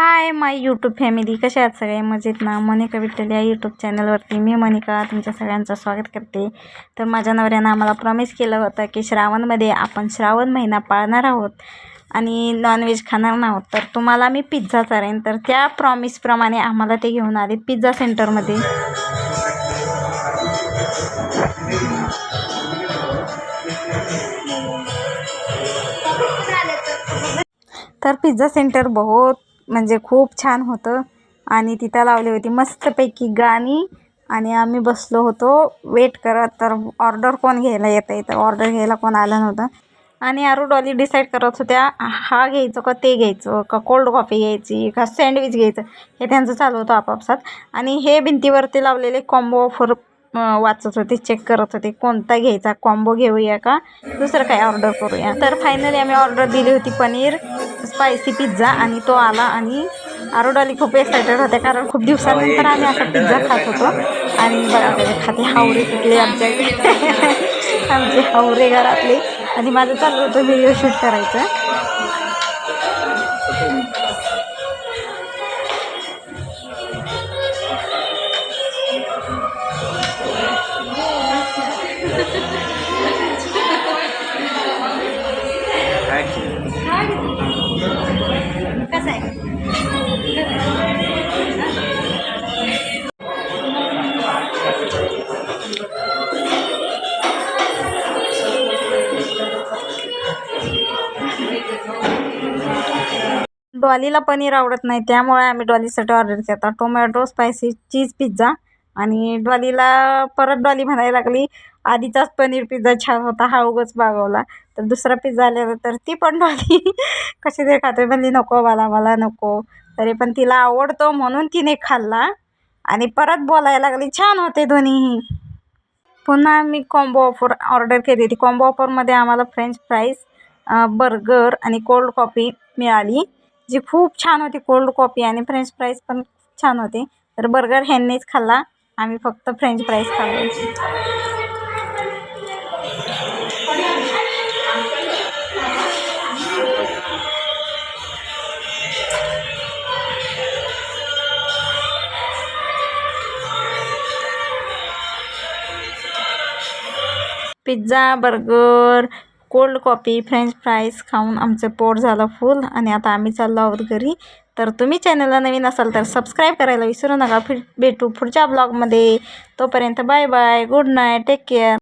Hi my YouTube family कशा आहात सगळे? मजेत ना? मनिका विठ्ठल या यूट्यूब चॅनलवरती मी मनिका तुमच्या सगळ्यांचं स्वागत करते. तर माझ्या नवऱ्यानं आम्हाला प्रॉमिस केलं होतं की श्रावणमध्ये आपण श्रावण महिना पाळणार आहोत आणि नॉनव्हेज खाणार नाहोत. तर तुम्हाला मी पिझ्झा चारेन. तर त्या प्रॉमिसप्रमाणे आम्हाला ते घेऊन आले पिझ्झा सेंटरमध्ये तर पिझ्झा सेंटर बहुत म्हणजे खूप छान होतं. आणि तिथं लावली होती मस्तपैकी गाणी. आणि आम्ही बसलो होतो. वेट करत तर ऑर्डर कोण घ्यायला येतं आहे तर ऑर्डर घ्यायला कोण आलं नव्हतं. आणि आरू डॉली डिसाईड करत होत्या हा घ्यायचं का ते घ्यायचं? का कोल्ड कॉफी घ्यायची? का सँडविच घ्यायचं? हे त्यांचं चालू होतं आपापसात. आणि हे भिंतीवरती लावलेले कॉम्बो ऑफर वाचत होते चेक करत होते. कोणता घ्यायचा? कॉम्बो घेऊया का? दुसरं काय ऑर्डर करूया? तर फायनली आम्ही ऑर्डर दिली होती पनीर. स्पायसी पिझ्झा आणि तो आला आणि आरोडाली खूप एक्सायटेड होते कारण खूप दिवसानंतर आम्ही असा पिझ्झा खात होतो. आणि बघा त्याच्या खाते हावरे कुठले आमच्या आमचे हावरे घरातले. आणि माझं चाललं होतं व्हिडिओ शूट करायचं. डॉलीला पनीर आवडत नाही त्यामुळे आम्ही डॉलीसाठी ऑर्डर केला. टोमॅटो स्पायसी चीज पिझ्झा आणि डॉलीला परत डॉली म्हणायला लागली आधीचाच पनीर पिझ्झा छान होता हा उगच मागवला. तर दुसरा पिझ्झा आलेला तर ती पण डॉली. कशी ते खाते म्हणली नको मला मला नको. तरी पण तिला आवडतो म्हणून तिने खाल्ला आणि परत बोलायला लागली छान होते दोन्हीही पुन्हा मी कॉम्बो ऑफर ऑर्डर केली होती. कॉम्बो ऑफरमध्ये आम्हाला फ्रेंच फ्राईज बर्गर आणि कोल्ड कॉफी मिळाली जी खूप छान होती कोल्ड कॉफी आणि फ्रेंच फ्राईज पण छान होते. तर बर्गर ह्यांनीच खाल्ला. आम्ही फक्त फ्रेंच फ्राईज खाल्लो. Pizza burger cold coffee French fries खाऊन आमचं पोट झालं फुल आणि आता आम्ही चाललो आहोत घरी. तर तुम्ही चॅनलला नवीन असाल तर सबस्क्राईब करायला विसरू नका. फिर भेटू पुढच्या ब्लॉगमध्ये तोपर्यंत bye bye good night take care